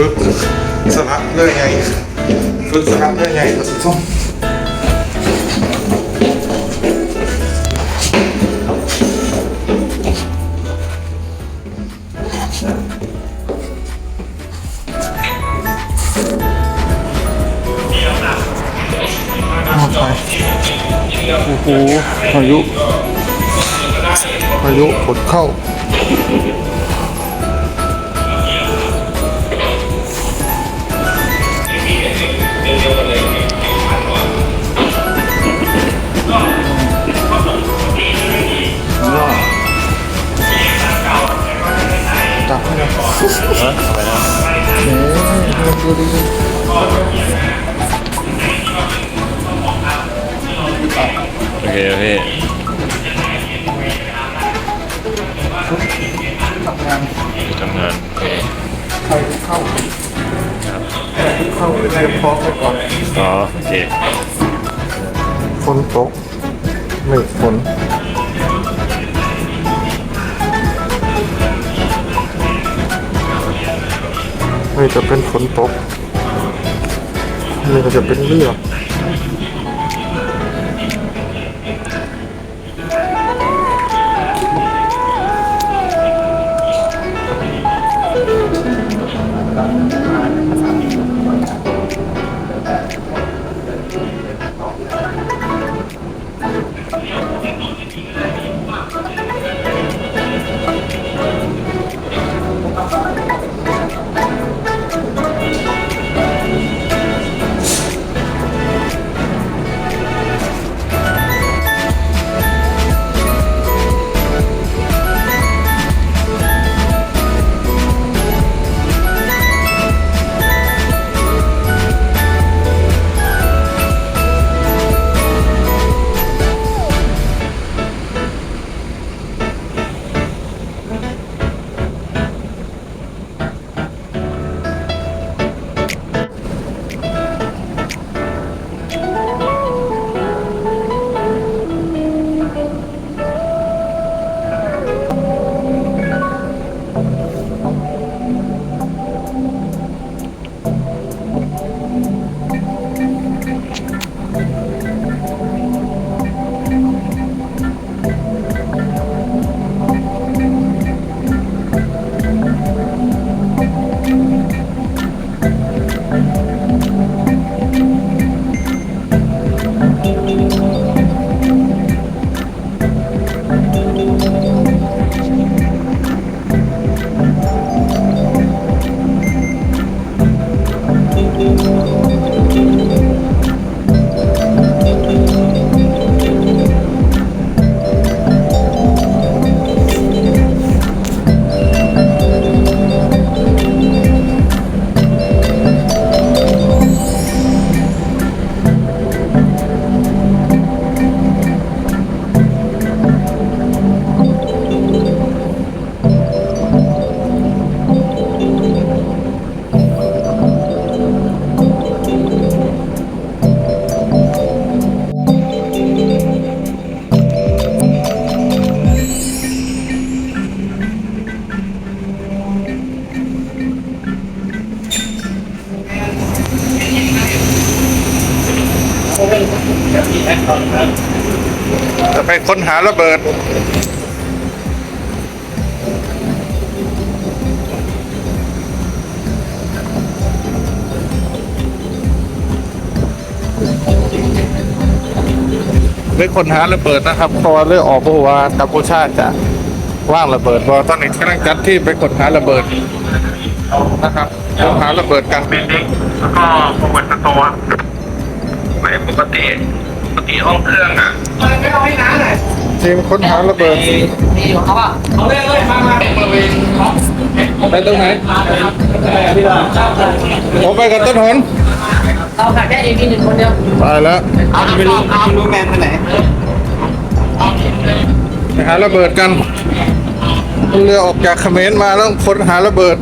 ฝึกสละเลื่อยไงฝึกสละเลื่อยไงท่านผู้มเอาไปโอ้โหพายุพายุฝนเข้า บให้หน่อยเอ๊ะดูดิโอเคโอเคทำงานทำงานโอเคใครเข้าใครเข้าเตรียมพร้อมไปก่อนอ๋อโอเคฝนตกเมฆฝน นี่จะเป็นฝนตกนี่ก็จะเป็นเลือด ค้นหาระเบิดไปค้นหาระเบิดนะครับเพราะว่าเรื่องออกเพราะว่ากัมพูชาจะว่างระเบิดเพราะตอนนี้กำลังจัดที่ไปค้นหาระเบิดนะครับค้นหาระเบิดกันบินดิ้งแล้วก็โปรโมทสโตร์ไม่ปกติปกติห้องเครื่องอะ ทีมค้นหาระเบิดนี่ของเขาอะเอาเลยเลยมามาบริเวณเขาไปตรงไหนพี่ว่าผมไปกับต้นหนเราขาดแค่เองพี่หนึ่งคนเดียวไปแล้วเอาไม่รู้ไม่รู้แมนไปไหนไปหาระเบิดกันเรือออกจากเขมรมาแล้วค้นหาระเบิด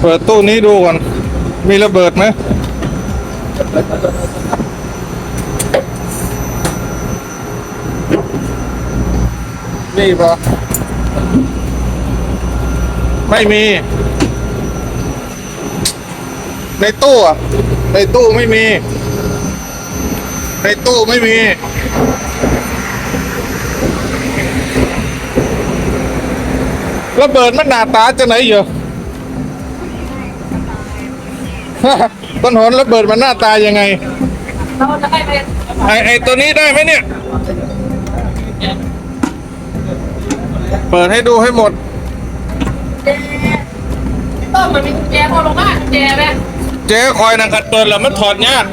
เปิดตู้นี้ดูก่อน มีระเบิดไหม นี่ปะไม่มี ในตู้อะในตู้ไม่มี ในตู้ไม่มี ระเบิดมันหนาตาจะไหนอยู่ ต้นหอนระเบิดมันหน้าตายังไงไอไอตัวนี้ได้ไหมเนี่ย เปิดให้ดูให้หมดต้มมันมีกุญแจพอลงมากุญแจไหมเจ๊คอยนังกัดเปิดแล้วมันถอดยาก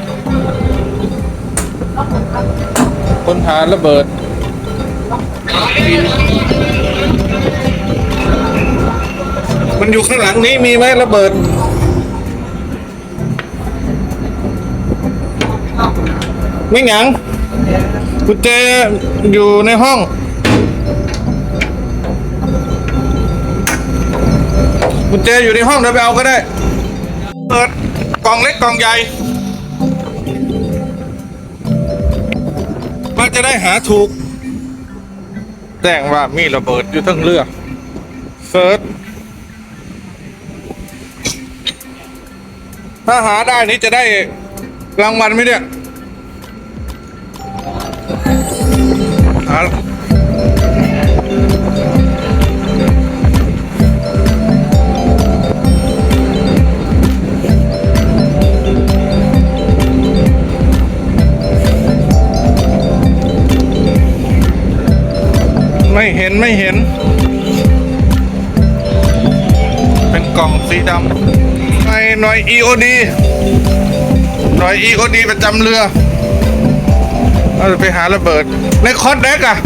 ค้นหาระเบิดมันอยู่ข้างหลังนี้มีไหมระเบิด ไม่หยังกุญแจอยู่ในห้องกุญแจอยู่ในห้องเดี๋ยวไปเอาก็ได้ เปิดกล่องเล็กกล่องใหญ่มันจะได้หาถูก แจ้งว่ามีระเบิดอยู่ทั้งเรือเซิร์ชถ้าหาได้นี้จะได้รางวัลไหมเนี่ย หาไม่เห็นไม่เห็น เป็นกล่องสีดำในหน่วย EOD หน่วย EOD ประจำเรือ เราจะไปหาระเบิด ในคอร์ดแดกอะ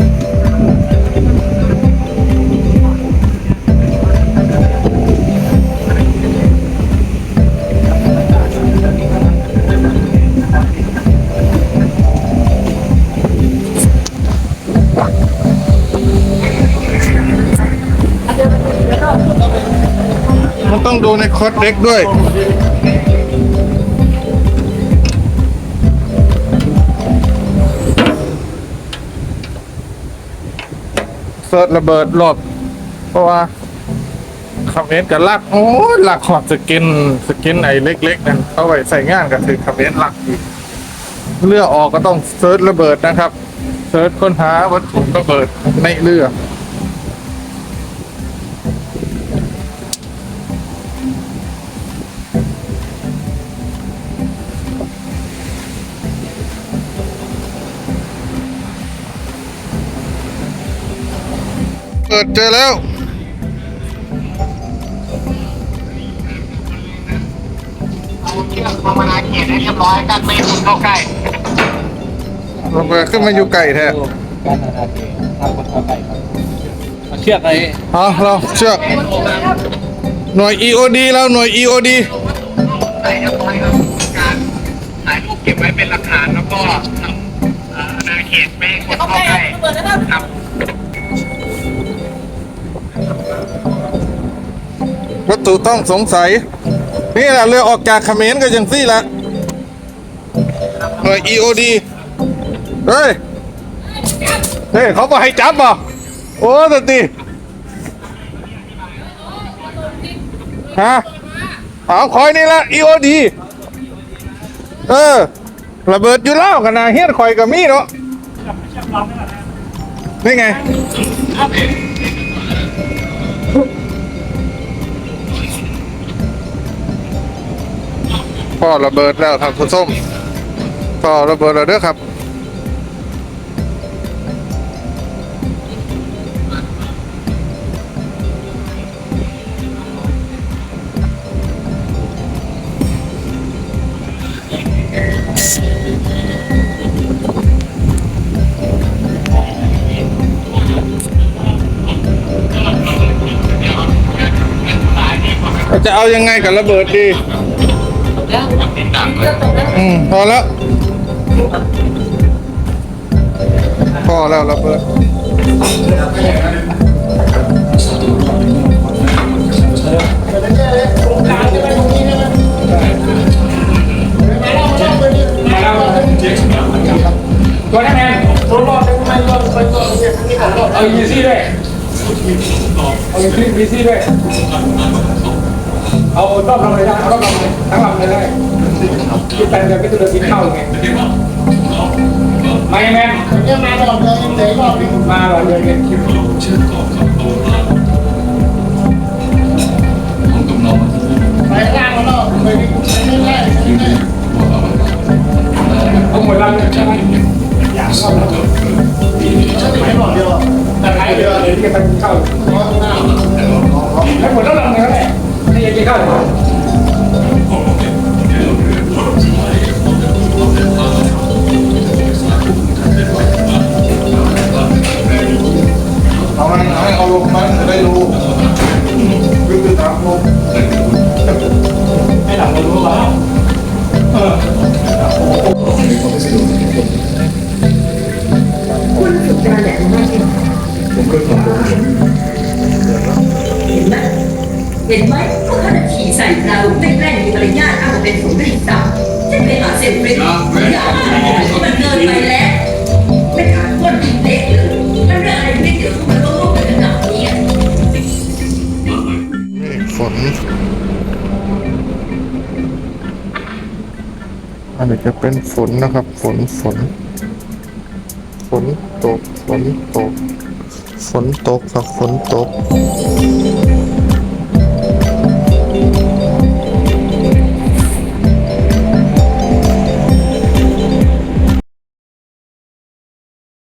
มันต้องดูในคอร์ดเด็กด้วย เสิร์ชระเบิดหลบเพราะว่าคอมเมนต์กับลักโอ้ยลักขอดสกินสกินไอ้เล็ก ๆ นั่นเอาไว้ใส่งานก็ถือคอมเมนต์ลักอีกเรือออกก็ต้องเซิร์ชระเบิดนะครับ เซิร์ชค้นหาวัตถุระเบิดในเรือ เปิดเจอแล้วเอาเชือกมามาเขียนให้เรียบร้อยกันไม่ให้คนเข้าใกล้ระเบิดขึ้นมาอยู่ไก่แท้เชือกอะไรเอาเราเชือกหน่วย EOD แล้วหน่วย EOD ใส่เรียบร้อยครับการถ่ายรูปเก็บไว้เป็นหลักฐานแล้วก็ทำเอ่ออาณาเขตไม่ให้คนเขาเข้าไปใกล้เปิดนะครับ วัตถุต้องสงสัย นี่แหละเรือออกจากเขมรก็ยังซี่ละหน่วย EOD เฮ้ย เฮ้ย เขาบอกให้จับป่ะโอ้สติฮะเอาคอยนี่ละ EOD เออ ระเบิดอยู่แล้วกันนะเฮียนคอยกับมีเนาะนี่ไง พ่อระเบิดแล้วท่านผู้มพ่อระเบิดแล้วเด้อครับจะเอายังไงกับระเบิดดี อืมพอแล้ว พอแล้วระเบิดตัวนั้นแมนตัวรอดเอาอีซี่ด้วยเอาคลิปมีซี่ด้วย เอาต้มลำเลยได้เอาต้มลำเลยทั้งลำเลยได้กินไปเดี๋ยวไม่ต้องเดินกินข้าวไงไม่แม่เนี่ยมาตลอดเลยเจ๊รอบนี้มาหรอเดินกิน เห็นไหมเห็นไหมพวกเขาจะขี่ใส่เราไม่แกล้งมีมารยาทอ้างว่าเป็นผมรีบตับฉันไปหาเซลล์เฟรนอย่ามันเกินไปแล้วไม่ขาดก้นเล็กเลยมันเรื่องอะไรไม่เกี่ยวกับมันก็รู้กันขนาดนี้ฝนอันนี้จะเป็นฝนนะครับ ฝนฝนฝนตกฝนตก ฝนตกครักฝนตก